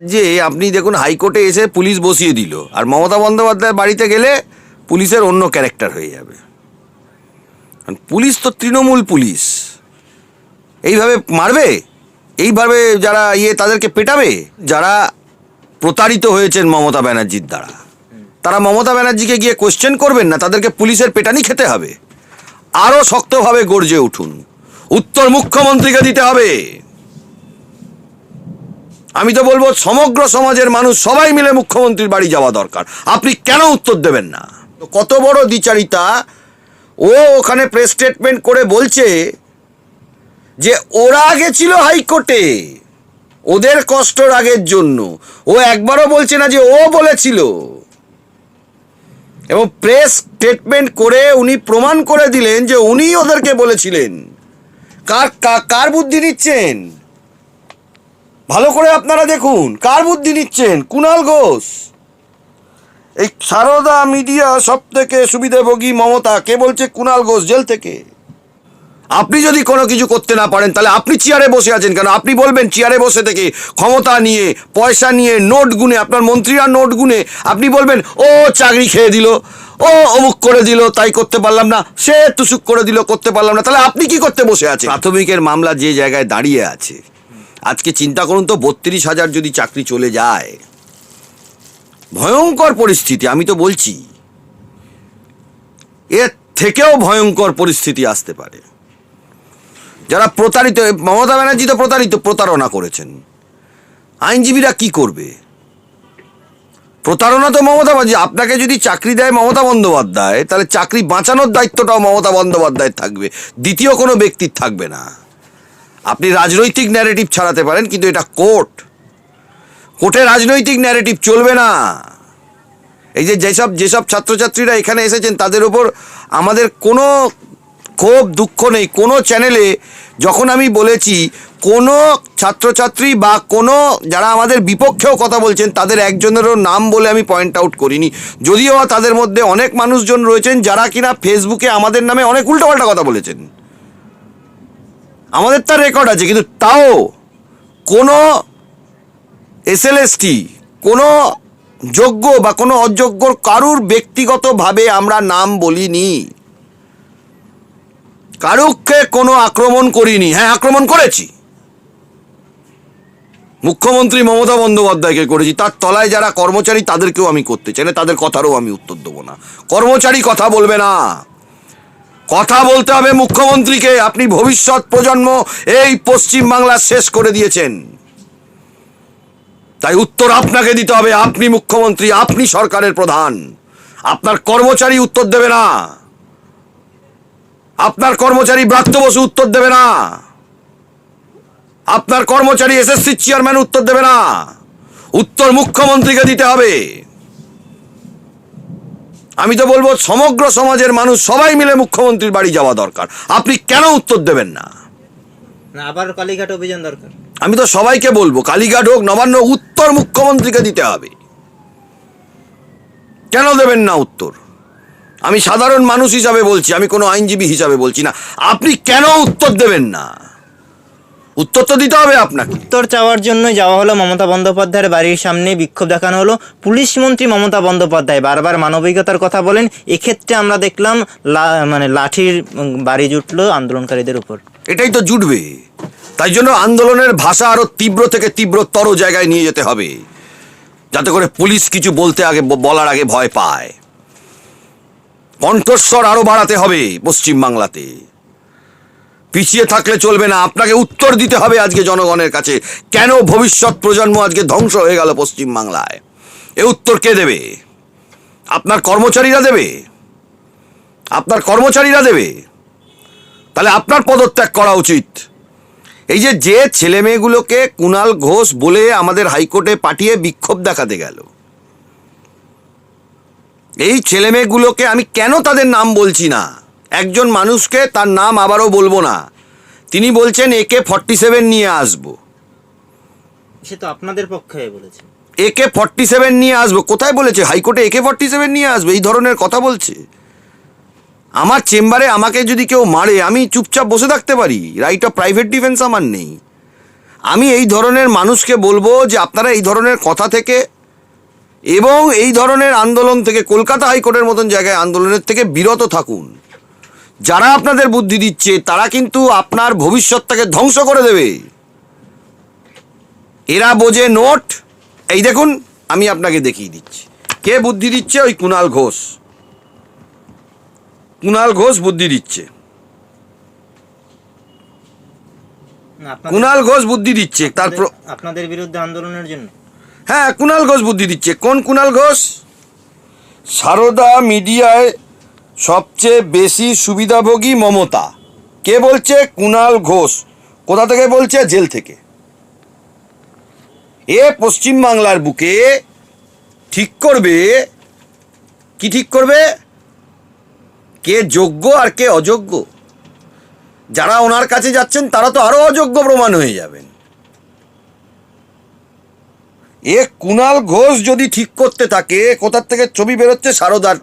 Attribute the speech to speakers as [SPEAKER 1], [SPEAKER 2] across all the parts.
[SPEAKER 1] যে আপনি দেখুন হাইকোর্টে এসে পুলিশ বসিয়ে দিল, আর মমতা বন্দ্যোপাধ্যায় বাড়িতে গেলে পুলিশের অন্য ক্যারেক্টার হয়ে যাবে। পুলিশ তো তৃণমূল পুলিশ। এইভাবে মারবে? এইভাবে যারা ইয়ে তাদেরকে পেটাবে? যারা প্রতারিত হয়েছেন মমতা ব্যানার্জির দ্বারা। তারা মমতা ব্যানার্জিকে গিয়ে কোশ্চেন করবেন না, তাদেরকে পুলিশের পেটানি খেতে হবে। আরও শক্তভাবে গর্জে উঠুন। উত্তর মুখ্যমন্ত্রীকে দিতে হবে। আমি তো বলব, সমগ্র সমাজের মানুষ সবাই মিলে মুখ্যমন্ত্রীর বাড়ি যাওয়া দরকার। আপনি কেন উত্তর দেবেন না? কত বড় দ্বিচারিতা। ও ওখানে প্রেস স্টেটমেন্ট করে বলছে যে, ওরা গেছিল হাইকোর্টে। ওদের কষ্ট রাগের জন্য। ও একবারও বলছে না যে, ও বলেছিল। এবং প্রেস স্টেটমেন্ট করে উনি প্রমাণ করে দিলেন যে উনি ওদেরকে বলেছিলেন। কার কার বুদ্ধি নিচ্ছেন? ভালো করে আপনারা দেখুন, কার বুদ্ধি নিচ্ছেন? কুণাল ঘোষ। এই সারদা মিডিয়া সব থেকে সুবিধাভোগী মমতা, কে বলছে কুণাল ঘোষ জেল থেকে? আপনি যদি কোনো কিছু করতে না পারেন, তাহলে আপনি চেয়ারে বসে আছেন কেন? আপনি বলবেন চেয়ারে বসে থেকে ক্ষমতা নিয়ে, পয়সা নিয়ে, নোট গুনে, আপনার মন্ত্রীরা নোট গুনে, আপনি বলবেন, ও চাকরি খেয়ে দিল, ও অমুক করে দিল, তাই করতে পারলাম না, সে তুসুক করে দিল, করতে পারলাম না। তাহলে আপনি কি করতে বসে আছেন? প্রাথমিকের মামলা যে জায়গায় দাঁড়িয়ে আছে আজকে চিন্তা করুন তো, বত্রিশ হাজার যদি চাকরি চলে যায়। ভয়ঙ্কর পরিস্থিতি, আমি তো বলছি। এর থেকেও ভয়ঙ্কর পরিস্থিতি আসতে পারে। যারা প্রতারিত, মমতা ব্যানার্জি তো প্রতারিত, প্রতারণা করেছেন। আইনজীবীরা কি করবে? প্রতারণা তো মমতা ব্যানার্জি, আপনাকে যদি চাকরি দেয় মমতা বন্দ্যোপাধ্যায়, তাহলে চাকরি বাঁচানোর দায়িত্বটাও মমতা বন্দ্যোপাধ্যায়ের থাকবে। দ্বিতীয় কোনো ব্যক্তির থাকবে না। আপনি রাজনৈতিক ন্যারেটিভ ছাড়াতে পারেন, কিন্তু এটা কোর্ট। কোর্টে রাজনৈতিক ন্যারেটিভ চলবে না। এই যে যেসব যেসব ছাত্রছাত্রীরা এখানে এসেছেন, তাদের ওপর আমাদের কোনো ক্ষোভ, দুঃখ নেই। কোনো চ্যানেলে যখন আমি বলেছি, কোনো ছাত্রছাত্রী বা কোনো যারা আমাদের বিপক্ষেও কথা বলছেন, তাদের একজনেরও নাম বলে আমি পয়েন্ট আউট করিনি। যদিও তাদের মধ্যে অনেক মানুষজন রয়েছেন যারা কিনা ফেসবুকে আমাদের নামে অনেক উল্টোপাল্টা কথা বলেছেন। আমাদের তার রেকর্ড আছে, কিন্তু তাও কোনো এসএলএসটি কোনো যোগ্য বা কোনো অযোগ্যর কারুর ব্যক্তিগতভাবে আমরা নাম বলিনি। কারুককে কোনো আক্রমণ করিনি। হ্যাঁ আক্রমণ করেছি। মুখ্যমন্ত্রী মমতা বন্দ্যোপাধ্যায়কে করেছি। তার তলায় যারা কর্মচারী, তাদেরকেও আমি করতে চাই না, তাদের কথারও আমি উত্তর দেবো না। কর্মচারী কথা বলবে না। কথা বলতে হবে মুখ্যমন্ত্রীকে। আপনি ভবিষ্যৎ প্রজন্ম এই পশ্চিম বাংলা শেষ করে দিয়েছেন। তাই উত্তর আপনাকে দিতে হবে, আপনি মুখ্যমন্ত্রী, আপনি সরকারের প্রধান। আপনার কর্মচারী উত্তর দেবে না। আপনার কর্মচারী ব্রাত্য বসু উত্তর দেবে না। আপনার কর্মচারী এসএসসি চেয়ারম্যান উত্তর দেবে না। উত্তর মুখ্যমন্ত্রীকে দিতে হবে। আমি তো বলব সমগ্র সমাজের মানুষ সবাই মিলে মুখ্যমন্ত্রীর বাড়ি যাওয়া দরকার। আপনি কেন উত্তর দেবেন না?
[SPEAKER 2] আবার কালীঘাট অভিযান দরকার।
[SPEAKER 1] আমি তো সবাইকে বলব কালীঘাট হোক নবান্ন উত্তর মুখ্যমন্ত্রীকে দিতে হবে। কেন দেবেন না উত্তর? আমি সাধারণ মানুষ হিসাবে বলছি আমি কোনো আইনজীবী হিসাবে বলছি না। আপনি কেন উত্তর দেবেন না? উত্তর তো দিতে হবে আপনাকে।
[SPEAKER 2] উত্তর চাওয়ার জন্য যাওয়া হলো মমতা বন্দ্যোপাধ্যায়ের বাড়ির সামনে বিক্ষোভ দেখানো হলো। পুলিশ মন্ত্রী মমতা বন্দ্যোপাধ্যায় বারবার মানবিকতার কথা বলেন। এক্ষেত্রে আমরা দেখলাম মানে লাঠির বাড়ি জুটলো আন্দোলনকারীদের উপর।
[SPEAKER 1] এটাই তো জুটবে। তাই জন্য আন্দোলনের ভাষা আরও তীব্র থেকে তীব্রতর জায়গায় নিয়ে যেতে হবে। যাতে করে পুলিশ কিছু বলতে আগে বলার আগে ভয় পায়। কণ্ঠস্বর আরও বাড়াতে হবে পশ্চিম বাংলাতে পিছিয়ে থাকলে চলবে না। আপনাকে উত্তর দিতে হবে আজকে জনগণের কাছে। কেন ভবিষ্যৎ প্রজন্ম আজকে ধ্বংস হয়ে গেল পশ্চিম বাংলায় এ উত্তর কে দেবে? আপনার কর্মচারীরা দেবে? আপনার কর্মচারীরা দেবে? তাহলে আপনার পদত্যাগ করা উচিত। এই যে যে ছেলে মেয়েগুলোকে কুণাল ঘোষ বলে আমাদের হাইকোর্টে পাঠিয়ে বিক্ষোভ দেখাতে গেল। এই ছেলে মেয়েগুলোকে আমি কেন তাদের নাম বলছি না? একজন মানুষকে তার নাম আবারও বলব না। তিনি বলছেন একে ফর্টি সেভেন নিয়ে আসব।
[SPEAKER 2] সে তো আপনাদের পক্ষে বলেছে।
[SPEAKER 1] একে ফর্টি সেভেন নিয়ে আসব। কোথায় বলেছে? হাইকোর্টে একে ফর্টি সেভেন নিয়ে আসবে এই ধরনের কথা বলছে। আমার চেম্বারে আমাকে যদি কেউ মারে আমি চুপচাপ বসে থাকতে পারি। রাইট অফ প্রাইভেট ডিফেন্স আমার নেই। আমি এই ধরনের মানুষকে বলব যে আপনারা এই ধরনের কথা থেকে এবং এই ধরনের আন্দোলন থেকে কলকাতা হাইকোর্টের মতন জায়গায় আন্দোলনের থেকে বিরত থাকুন। যারা আপনাদের বুদ্ধি দিচ্ছে তারা কিন্তু আপনার ভবিষ্যৎটাকে ধ্বংস করে দেবে। এরা বোঝে নোট। এই দেখুন আমি আপনাকে দেখিয়ে দিচ্ছি। কে বুদ্ধি দিচ্ছে? ওই কুণাল ঘোষ। কুণাল ঘোষ বুদ্ধি দিচ্ছে। কুণাল ঘোষ বুদ্ধি দিচ্ছে। তারপর
[SPEAKER 2] আপনাদের বিরুদ্ধে আন্দোলনের জন্য।
[SPEAKER 1] হ্যাঁ কুণাল ঘোষ বুদ্ধি দিচ্ছে। কোন কুণাল ঘোষ? সারদা মিডিয়ায় সবচেয়ে বেশি সুবিধাভোগী মমতা। কে বলছে? কুণাল ঘোষ। কোথা থেকে বলছে? জেল থেকে। এ পশ্চিম বাংলার বুকে ঠিক করবে? কি ঠিক করবে? কে যোগ্য আর কে অযোগ্য? যারা ওনার কাছে যাচ্ছেন, তারা তো আরও অযোগ্য প্রমাণ হয়ে যাবেন। এ কুণাল ঘোষ যদি ঠিক করতে থাকে, কোথার থেকে ছবি বেরোচ্ছে? সারদার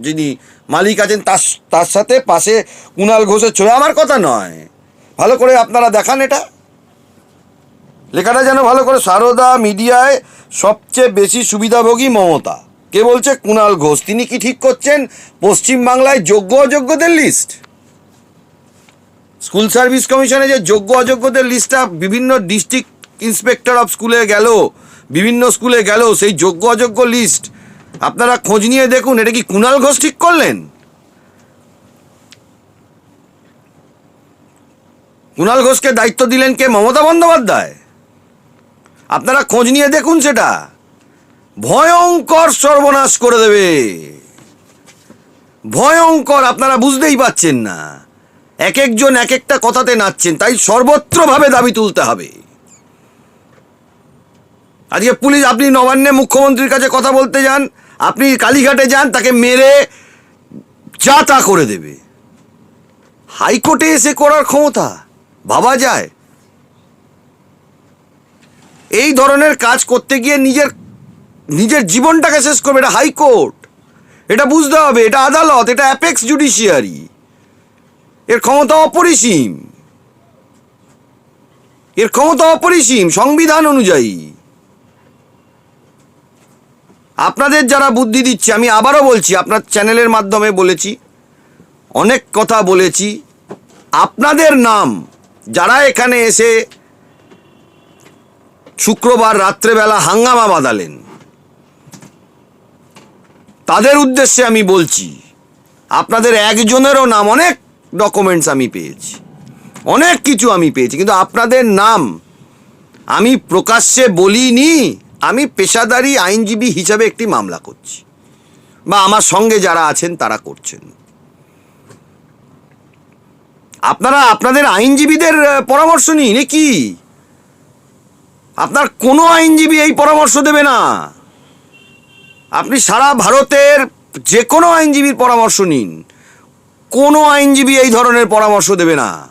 [SPEAKER 1] যিনি মালিক আছেন, তার তার সাথে পাশে কুণাল ঘোষের ছবি। আমার কথা নয়। ভালো করে আপনারা দেখান এটা। লেখাটা যেন ভালো করে সারদা মিডিয়ায় সবচেয়ে বেশি সুবিধাভোগী মমতা। কে বলছে? কুণাল ঘোষ। তিনি কি ঠিক করছেন? পশ্চিম বাংলায় যোগ্য অযোগ্যদের লিস্ট স্কুল সার্ভিস কমিশনে যে যোগ্য অযোগ্যদের লিস্টটা বিভিন্ন ডিস্ট্রিক্ট ইন্সপেক্টর অফ স্কুলে গেল, বিভিন্ন স্কুলে গেল, সেই যোগ্য অযোগ্য লিস্ট আপনারা খোঁজ নিয়ে দেখুন, এটা কি কুণাল ঘোষ ঠিক করলেন? কুণাল ঘোষকে দায়িত্ব দিলেন কে? মমতা বন্দ্যোপাধ্যায়। আপনারা খোঁজ নিয়ে দেখুন সেটা। ভয়ঙ্কর সর্বনাশ করে দেবে। ভয়ঙ্কর, আপনারা বুঝতেই পাচ্ছেন না। এক একজন এক একটা কথাতে নাচছেন, তাই সর্বত্রভাবে দাবি তুলতে হবে। আজকে পুলিশ, আপনি নবান্নে মুখ্যমন্ত্রীর কাছে কথা বলতে যান আপনি কালীঘাটে যান, তাকে মেরে যা তা করে দেবে। হাইকোর্টে এসে করার ক্ষমতা, ভাবা যায়। এই ধরনের কাজ করতে গিয়ে নিজের নিজের জীবনটাকে শেষ করবে, এটা হাইকোর্ট। এটা বুঝতে হবে, এটা আদালত, এটা অ্যাপেক্স জুডিশিয়ারি। এর ক্ষমতা অপরিসীম। এর ক্ষমতা অপরিসীম, সংবিধান অনুযায়ী। আপনাদের যারা বুদ্ধি দিচ্ছে, আমি আবারও বলছি, আপনার চ্যানেলের মাধ্যমে বলেছি, অনেক কথা বলেছি। আপনাদের নাম, যারা এখানে এসে শুক্রবার রাত্রেবেলা হাঙ্গামা বাঁধালেন, তাদের উদ্দেশ্যে আমি বলছি, আপনাদের একজনেরও নাম, অনেক ডকুমেন্টস আমি পেয়েছি, অনেক কিছু আমি পেয়েছি, কিন্তু আপনাদের নাম আমি প্রকাশ্যে বলিনি। আমি পেশাদারি আইনজীবী হিসাবে একটি মামলা করছি। বা আমার সঙ্গে যারা আছেন তারা করছেন। আপনারা, আপনাদের আইনজীবীদের পরামর্শ নিন, এ কি? আপনার কোনো আইনজীবী এই পরামর্শ দেবে না। আপনি সারা ভারতের যে কোনো আইনজীবীর পরামর্শ নিন। কোনো আইনজীবী এই ধরনের পরামর্শ দেবে না।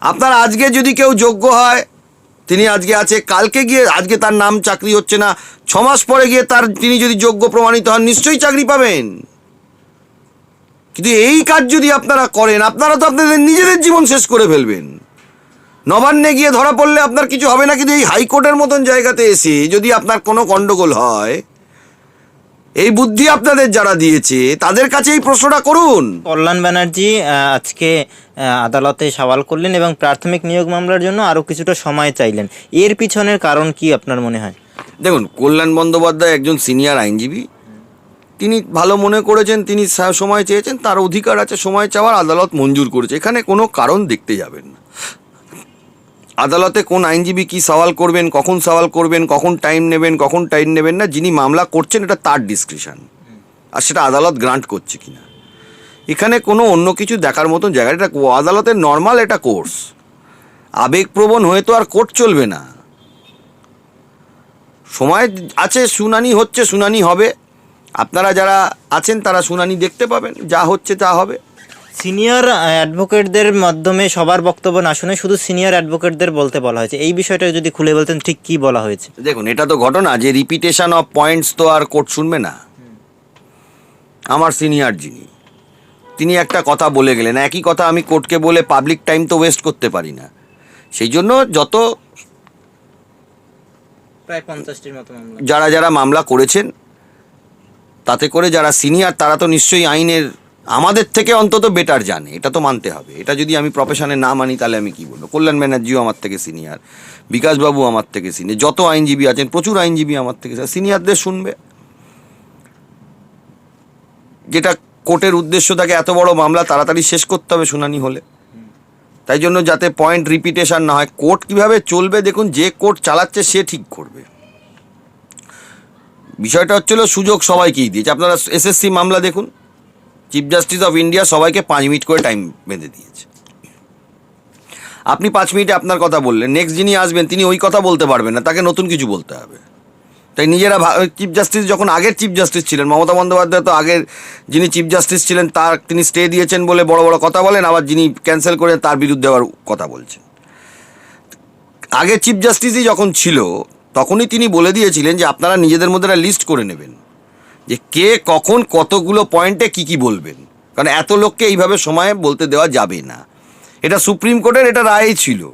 [SPEAKER 1] আপনার আজকে যদি কেউ যোগ্য হয় তিনি আজকে আছে, কালকে গিয়ে, আজকে তার নাম চাকরি হচ্ছে না, ছমাস মাস পরে গিয়ে তার তিনি যদি যোগ্য প্রমাণিত হন, নিশ্চয়ই চাকরি পাবেন। কিন্তু এই কাজ যদি আপনারা করেন, আপনারা তো আপনাদের নিজেদের জীবন শেষ করে ফেলবেন। নবান্নে গিয়ে ধরা পড়লে আপনার কিছু হবে না, কিন্তু এই হাইকোর্টের মতন জায়গাতে এসে যদি আপনার কোনো গণ্ডগোল হয় এই বুদ্ধি আপনাদের যারা দিয়েছে তাদের কাছে এই প্রশ্নটা করুন।
[SPEAKER 2] কল্যাণ ব্যানার্জি আজকে আদালতে সওয়াল করলেন এবং প্রাথমিক নিয়োগ মামলার জন্য আরও কিছুটা সময় চাইলেন। এর পিছনের কারণ কি আপনার মনে হয়?
[SPEAKER 1] দেখুন কল্যাণ বন্দ্যোপাধ্যায় একজন সিনিয়র আইনজীবী। তিনি ভালো মনে করেছেন তিনি সময় চেয়েছেন তার অধিকার আছে সময় চাওয়ার আদালত মঞ্জুর করেছে। এখানে কোনো কারণ দেখতে যাবেন না। আদালতে কোন আইনজীবী কি সওয়াল করবেন, কখন সওয়াল করবেন, কখন টাইম নেবেন, কখন টাইম নেবেন না, যিনি মামলা করছেন, এটা তার ডিসক্রিপশন আর সেটা আদালত গ্রান্ট করছে কিনা। এখানে কোনো অন্য কিছু দেখার মতন জায়গা এটা কো- আদালতের নর্মাল এটা কোর্স আবেগপ্রবণ হয়ে তো আর কোর্ট চলবে না। সময় আছে, শুনানি হচ্ছে, শুনানি হবে। আপনারা যারা আছেন, তারা শুনানি দেখতে পাবেন। যা হচ্ছে, তা হবে।
[SPEAKER 2] সিনিয়র অ্যাডভোকেটদের মাধ্যমে সবার বক্তব্য না শুনে শুধু সিনিয়র অ্যাডভোকেটদের বলতে বলা হয়েছে। এই বিষয়টা যদি খুলে বলতেন ঠিক কি বলা হয়েছে?
[SPEAKER 1] দেখুন এটা তো ঘটনা যে রিপিটেশন অফ পয়েন্টস তো আর কোর্ট শুনবে না। আমার সিনিয়র যিনি তিনি একটা কথা বলে গেলেন। একই কথা আমি কোর্টকে বলে পাবলিক টাইম তো ওয়েস্ট করতে পারি না। সেই জন্য যত
[SPEAKER 2] প্রায় পঞ্চাশটির মতো
[SPEAKER 1] যারা যারা মামলা করেছেন তাতে করে যারা সিনিয়র তারা তো নিশ্চয়ই আইনের আমাদের থেকে অন্তত বেটার জানে, এটা তো মানতে হবে। এটা যদি আমি প্রফেশনে না মানি, তাহলে আমি কি বলব? কল্যাণ ব্যানার্জিও আমার থেকে সিনিয়র বিকাশবাবু আমার থেকে সিনিয়র যত আইনজীবী আছেন, প্রচুর আইনজীবী আমার থেকে সিনিয়রদের শুনবে। যেটা কোর্টের উদ্দেশ্য থাকে, এত বড় মামলা তাড়াতাড়ি শেষ করতে হবে শুনানি হলে। তাই জন্য যাতে পয়েন্ট রিপিটেশন না হয়, কোর্ট কীভাবে চলবে, দেখুন, যে কোর্ট চালাচ্ছে, সে ঠিক করবে। বিষয়টা হচ্ছিল সুযোগ সবাইকেই দিয়েছে। আপনারা এসএসসি মামলা দেখুন। চিফ জাস্টিস অফ ইন্ডিয়া সবাইকে পাঁচ মিনিট করে টাইম বেঁধে দিয়েছে। আপনি পাঁচ মিনিটে আপনার কথা বললেন নেক্সট যিনি আসবেন, তিনি ওই কথা বলতে পারবেন না, তাকে নতুন কিছু বলতে হবে। তাই নিজেরা চিফ জাস্টিস যখন আগের চিফ জাস্টিস ছিলেন, মমতা বন্দ্যোপাধ্যায় তো আগের যিনি চিফ জাস্টিস ছিলেন, তার তিনি স্টে দিয়েছেন বলে বড় বড় কথা বলেন, আবার যিনি ক্যান্সেল করে তার বিরুদ্ধে আবার কথা বলছেন। আগে চিফ জাস্টিসই যখন ছিল, তখনই তিনি বলে দিয়েছিলেন যে আপনারা নিজেদের মধ্যে একটা লিস্ট করে নেবেন। যে কে কখন কতগুলো পয়েন্টে কি কি বলবেন? কারণ এত লোককে এইভাবে সময়ে বলতে দেওয়া যাবে না। এটা সুপ্রিম কোর্টের এটা রায়ই ছিল।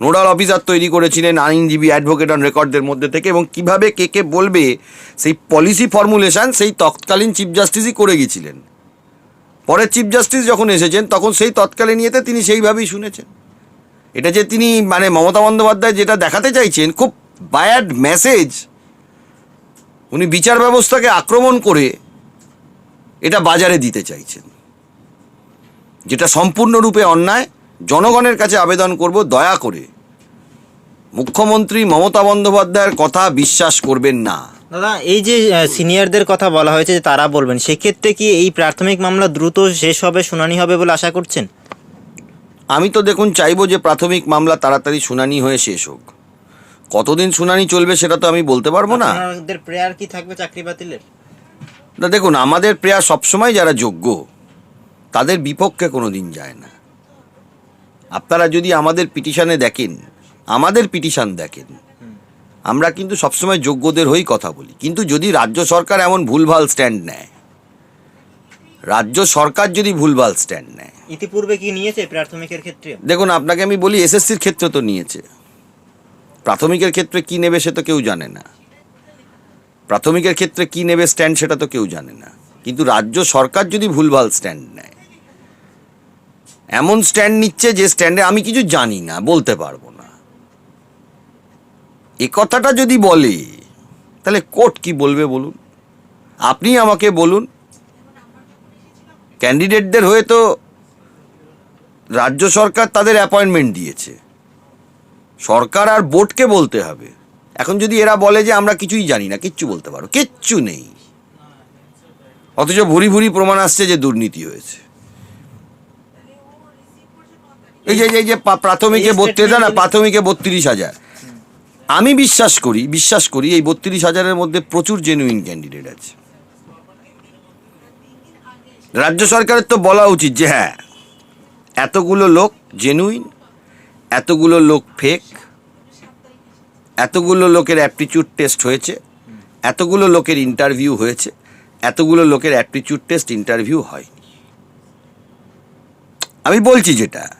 [SPEAKER 1] নোডাল অফিসার তৈরি করেছিলেন, আইনজীবী অ্যাডভোকেট অন রেকর্ডদের মধ্যে থেকে এবং কীভাবে কে কে বলবে, সেই পলিসি ফর্মুলেশন সেই তৎকালীন চিফ জাস্টিসই করে গেছিলেন। পরে চিফ জাস্টিস যখন এসেছেন, তখন সেই তৎকালীন ইয়েতে তিনি সেইভাবেই শুনেছেন। এটা যে তিনি মানে মমতা বন্দ্যোপাধ্যায় যেটা দেখাতে চাইছেন, খুব বায়াড মেসেজ উনি বিচার ব্যবস্থাকে আক্রমণ করে এটা বাজারে দিতে চাইছেন। যেটা সম্পূর্ণরূপে অন্যায় জনগণের কাছে আবেদন করব দয়া করে। মুখ্যমন্ত্রী মমতা বন্দ্যোপাধ্যায়ের কথা বিশ্বাস করবেন না।
[SPEAKER 2] দাদা এই যে সিনিয়রদের কথা বলা হয়েছে যে তারা বলবেন সেক্ষেত্রে কি এই প্রাথমিক মামলা দ্রুত শেষ হবে শুনানি হবে বলে আশা করছেন?
[SPEAKER 1] আমি তো দেখুন চাইব যে প্রাথমিক মামলা তাড়াতাড়ি শুনানি হয়ে শেষ হোক। কতদিন শুনানি চলবে সেটা তো আমি বলতে পারব না।
[SPEAKER 2] আপনাদের প্রেয়ার কি থাকবে চাকরি বাতিলের?
[SPEAKER 1] না দেখুন আমাদের প্রেয়ার সবসময় যারা যোগ্য তাদের বিপক্ষে কোনো দিন যায় না। আপনারা যদি আমাদের পিটিশনে দেখেন আমাদের পিটিশন দেখেন আমরা কিন্তু সবসময় যোগ্যদের হয়েই কথা বলি। কিন্তু যদি রাজ্য সরকার এমন ভুলভাল স্ট্যান্ড নেয় রাজ্য সরকার যদি ভুলভাল স্ট্যান্ড নেয়
[SPEAKER 2] ইতিপূর্বে কি নিয়েছে প্রাথমিকের ক্ষেত্রে?
[SPEAKER 1] দেখুন আপনাকে আমি বলি এসএসসির ক্ষেত্রে তো নিয়েছে। প্রাথমিকের ক্ষেত্রে কি নেবে সে তো কেউ জানে না। প্রাথমিকের ক্ষেত্রে কি নেবে স্ট্যান্ড সেটা তো কেউ জানে না। কিন্তু রাজ্য সরকার যদি ভুলভাল স্ট্যান্ড নেয়, এমন স্ট্যান্ড নিচ্ছে যে স্ট্যান্ডে আমি কিছু জানি না, বলতে পারব না। এ কথাটা যদি বলে, তাহলে কোর্ট কি বলবে বলুন? আপনি আমাকে বলুন। ক্যান্ডিডেটদের হয়ে তো রাজ্য সরকার তাদের অ্যাপয়েন্টমেন্ট দিয়েছে। সরকার আর বোর্ডকে বলতে হবে। এখন যদি এরা বলে যে আমরা কিছুই জানি না কিচ্ছু বলতে পারো কিচ্ছু নেই। অথচ ভুরি ভুরি প্রমাণ আসছে যে দুর্নীতি হয়েছে। এই যে এই যে প্রাথমিকে বত্রিশ না প্রাথমিকে বত্রিশ হাজার। আমি বিশ্বাস করি বিশ্বাস করি এই বত্রিশ হাজারের মধ্যে প্রচুর জেনুইন ক্যান্ডিডেট আছে। রাজ্য সরকারের তো বলা উচিত যে হ্যাঁ এতগুলো লোক জেনুইন এতগুলো লোক ফেক এতগুলো লোকের অ্যাপটিটিউড টেস্ট হয়েছে এতগুলো লোকের ইন্টারভিউ হয়েছে এতগুলো লোকের অ্যাপটিটিউড টেস্ট ইন্টারভিউ হয়নি। আমি বলছি যেটা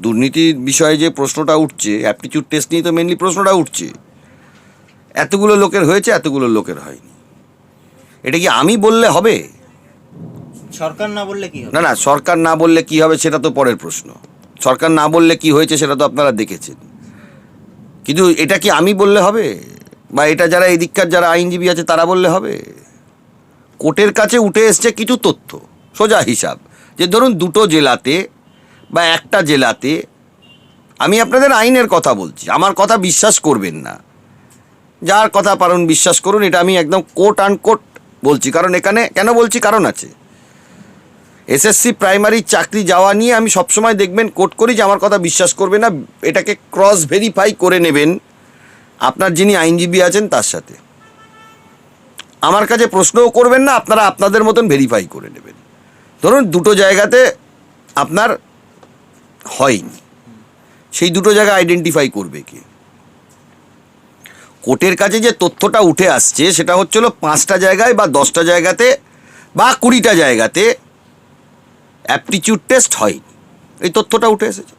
[SPEAKER 1] দুর্নীতির বিষয়ে যে প্রশ্নটা উঠছে অ্যাপটিটিউড টেস্ট নিয়ে তো মেনলি প্রশ্নটা উঠছে এতগুলো লোকের হয়েছে এতগুলো লোকের হয়নি। এটা কি আমি বললে হবে?
[SPEAKER 2] সরকার না বললে কি হবে?
[SPEAKER 1] না না সরকার না বললে কি হবে সেটা তো পরের প্রশ্ন। সরকার না বললে কি হয়েছে সেটা তো আপনারা দেখেছেন। কিন্তু এটা কি আমি বললে হবে? বা এটা যারা এদিককার যারা আইনজীবী আছে, তারা বললে হবে? কোর্টের কাছে উঠে এসছে কিছু তথ্য, সোজা হিসাব। যে ধরুন দুটো জেলাতে বা একটা জেলাতে আমি আপনাদের আইনের কথা বলছি, আমার কথা বিশ্বাস করবেন না। যার কথা পারুন বিশ্বাস করুন, এটা আমি একদম কোট আন কোট বলছি। কারণ এখানে কেন বলছি? কারণ আছে। এসএসসি প্রাইমারি চাকরি যাওয়া নিয়ে আমি সবসময় দেখবেন কোট করি যে আমার কথা বিশ্বাস করবে না, এটাকে ক্রস ভেরিফাই করে নেবেন আপনার যিনি আইনজীবী আছেন তার সাথে। আমার কাছে প্রশ্নও করবেন না, আপনারা আপনাদের মতন ভেরিফাই করে নেবেন। ধরুন দুটো জায়গাতে আপনার হয়নি, সেই দুটো জায়গা আইডেন্টিফাই করবে কে? কোর্টের কাছে যে তথ্যটা উঠে আসছে সেটা হচ্ছিল পাঁচটা জায়গায় বা দশটা জায়গাতে বা কুড়িটা জায়গাতে অ্যাপটিচিউড টেস্ট হয়নি এই তথ্যটা উঠে এসেছে।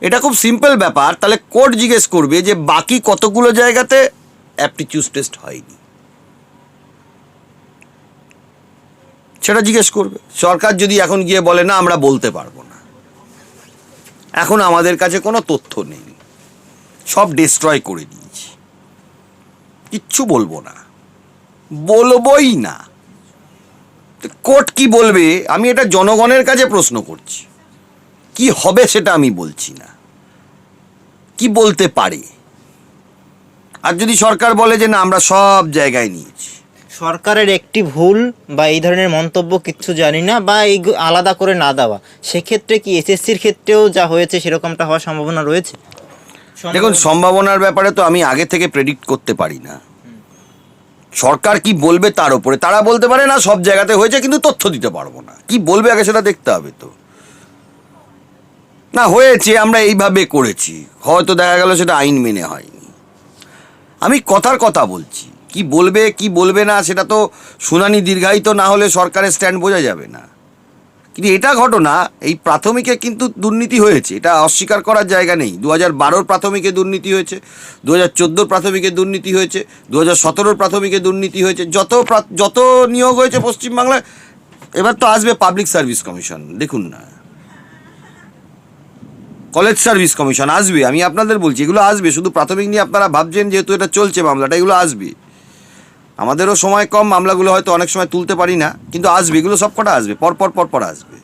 [SPEAKER 1] এটা খুব সিম্পল ব্যাপার, তাহলে কোর্ট জিজ্ঞেস করবে যে বাকি কতগুলো জায়গাতে অ্যাপটিচিউড টেস্ট হয়নি। সেটা জিজ্ঞেস করবে। সরকার যদি এখন গিয়ে বলে, না, আমরা বলতে পারব না। এখন আমাদের কাছে কোনো তথ্য নেই। সব ডিস্ট্রয় করে দিয়েছি। কিচ্ছু বলব না। বলবোই না। কোর্ট কি বলবে? আমি এটা জনগণের কাছে প্রশ্ন করছি। কি হবে সেটা আমি বলছি না। কি বলতে পারে? আর যদি সরকার বলে যে না আমরা সব জায়গায় নিয়েছি।
[SPEAKER 2] সরকারের একটি ভুল বা এই ধরনের মন্তব্য কিচ্ছু জানি না বা এই আলাদা করে না দেওয়া। সেক্ষেত্রে কি এসএসসির ক্ষেত্রেও যা হয়েছে সেরকমটা হওয়ার সম্ভাবনা রয়েছে?
[SPEAKER 1] দেখুন সম্ভাবনার ব্যাপারে তো আমি আগে থেকে প্রেডিক্ট করতে পারি না। সরকার কি বলবে তার উপরে? তারা বলতে পারে, না, সব জায়গাতে হয়েছে, কিন্তু তথ্য দিতে পারব না। কি বলবে আগে সেটা দেখতে হবে তো। না, হয়েছে, আমরা এইভাবে করেছি। হয়তো দেখা গেল সেটা আইন মেনে হয়নি। আমি কথার কথা বলছি। কি বলবে কি বলবে না, সেটা তো শুনানি দীর্ঘায়িত না হলে সরকারের স্ট্যান্ড বোঝা যাবে না। কিন্তু এটা ঘটনা, এই প্রাথমিকে কিন্তু দুর্নীতি হয়েছে। এটা অস্বীকার করার জায়গা নেই। দু হাজার বারোর প্রাথমিকে দুর্নীতি হয়েছে দু হাজার চোদ্দোর প্রাথমিকে দুর্নীতি হয়েছে দু হাজার সতেরোর প্রাথমিকে দুর্নীতি হয়েছে। যত যত নিয়োগ হয়েছে পশ্চিমবাংলায়, এবার তো আসবে পাবলিক সার্ভিস কমিশন। দেখুন না। কলেজ সার্ভিস কমিশন আসবে, আমি আপনাদের বলছি, এগুলো আসবে। শুধু প্রাথমিক নিয়ে আপনারা ভাবছেন যেহেতু এটা চলছে মামলাটা, এগুলো আসবে। আমাদেরও সময় কম, মামলাগুলো হয়তো অনেক সময় তুলতে পারি না, কিন্তু আসবে, এগুলো সব কটা আসবে, পর পর পর পর আসবে।